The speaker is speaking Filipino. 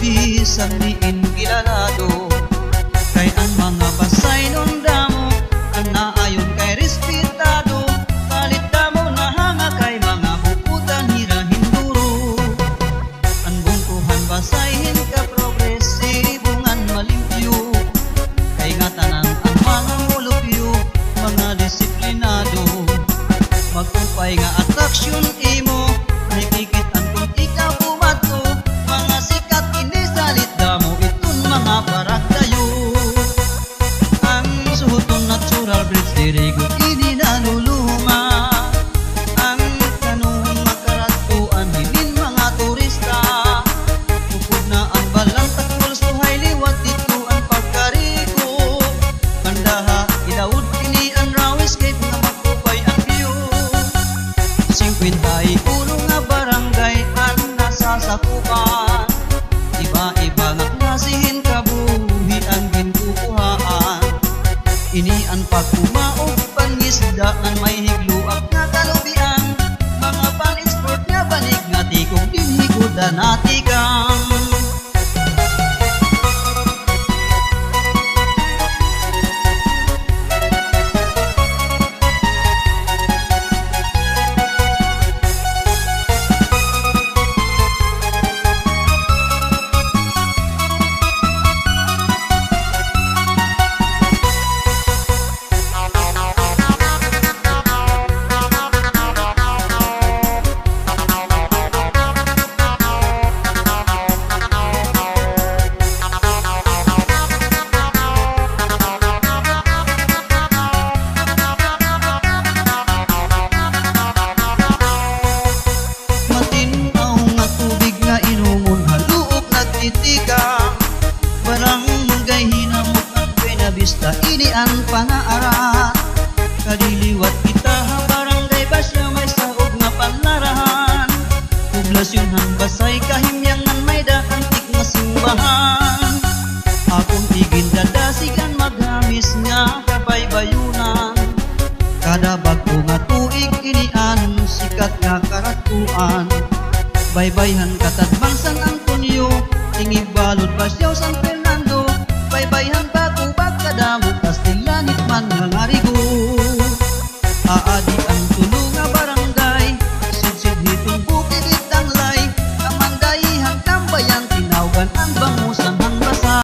bisan diin gilalado Kay ang mga basay nun damo Ang naayon kay respetado. Kalit damo na hanga kay mga bukutan hirahin duro Ang bungkuhan basahin ka progresibungan malimpyo. Kay nga tanan ang mga mulupyo Mga disiplinado. Magkupay nga atraksyon Ini ang pagkumaog pangisdaan may higluak nga kalubian. Mga pan-export nga banig nga tikong dinhigudan natikang ang panaarat Kadiliwat kita barangay basya may saog nga panlarahan. Poblasyon hang basay kahimyangan may daantik nga simbahan. Akong igin dadasigan maghamis nga kabaybayunan Kada bago nga tuig inian sikat nga karatuan. Baybayhan katadbangsan ang kunyo Tingig balod basyaw San